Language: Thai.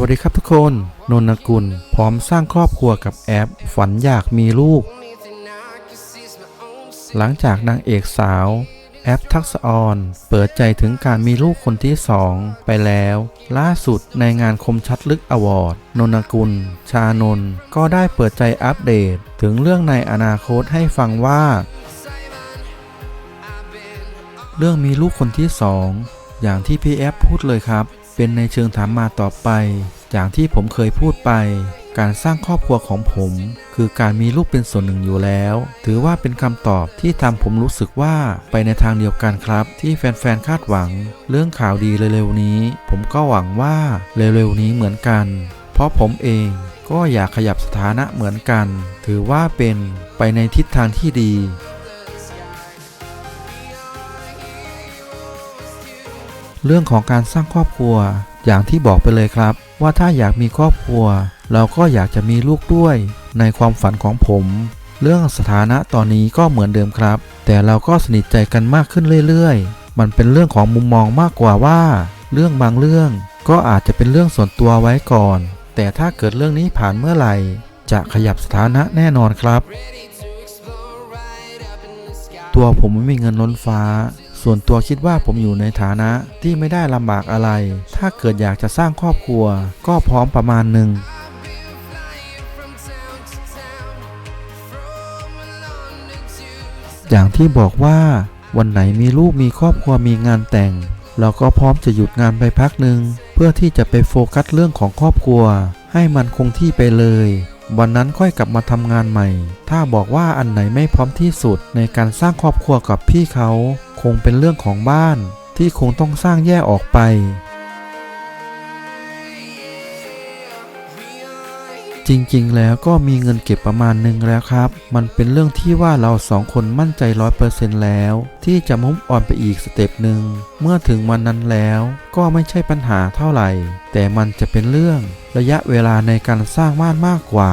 วัสดีครับทุกคน นนกุล พร้อมสร้างครอบครัวกับแอป ฝันอยากมีลูก หลังจากนางเอกสาว แอปทักษออน เปิดใจถึงการมีลูกคนที่สองไปแล้ว ล่าสุดในงานคมชัดลึกอวอร์ด นนกุล ชานนก็ได้เปิดใจอัปเดต ถึงเรื่องในอนาคตให้ฟังว่า เรื่องมีลูกคนที่สองอย่างที่พี่แอฟพูดเลยครับ เป็นในเชิงถามมาต่อไป อย่างที่ผมเคยพูดไป การสร้างครอบครัวของผม คือการมีลูกเป็นส่วนหนึ่งอยู่แล้ว ถือว่าเป็นคำตอบที่ทำผมรู้สึกว่าไปในทางเดียวกันครับ ที่แฟนๆคาดหวัง เรื่องข่าวดีเร็วๆนี้ ผมก็หวังว่าเร็วๆนี้เหมือนกัน เพราะผมเองก็อยากขยับสถานะเหมือนกัน ถือว่าเป็นไปในทิศทางที่ดี เรื่องของการสร้างครอบครัว อย่างที่บอกไปเลยครับ ว่าถ้าอยากมีครอบครัว เราก็อยากจะมีลูกด้วย ในความฝันของผม เรื่องสถานะตอนนี้ก็เหมือนเดิมครับ แต่เราก็สนิทใจกันมากขึ้นเรื่อยๆ มันเป็นเรื่องของมุมมองมากกว่าว่า เรื่องบางเรื่องก็อาจจะเป็นเรื่องส่วนตัวไว้ก่อน แต่ถ้าเกิดเรื่องนี้ผ่านเมื่อไหร่ จะขยับสถานะแน่นอนครับ ตัวผมไม่มีเงินล้นฟ้า ส่วนตัวคิดว่าผมอยู่ในฐานะที่ไม่ได้ลำบากอะไร ถ้าเกิดอยากจะสร้างครอบครัว ก็พร้อมประมาณหนึ่งอย่างที่บอกว่าวันไหนมีลูกมีครอบครัวมีงานแต่ง เราก็พร้อมจะหยุดงานไปพักหนึ่งเพื่อที่จะไปโฟกัสเรื่องของครอบครัว ให้มันคงที่ไปเลย วันนั้นค่อยกลับมาทำงานใหม่ ถ้าบอกว่าอันไหนไม่พร้อมที่สุดในการสร้างครอบครัวกับพี่เขา คงเป็นเรื่องของบ้านที่คงต้องสร้างแยกออกไป จริงๆ แล้วก็มีเงินเก็บประมาณหนึ่งแล้วครับ มันเป็นเรื่องที่ว่าเราสองคนมั่นใจร้อยเปอร์เซ็นต์แล้ว ที่จะมุ่งอ่อนไปอีกสเต็ปหนึ่ง เมื่อถึงวันนั้นแล้ว ก็ไม่ใช่ปัญหาเท่าไหร่ แต่มันจะเป็นเรื่องระยะเวลาในการสร้างบ้านมากกว่า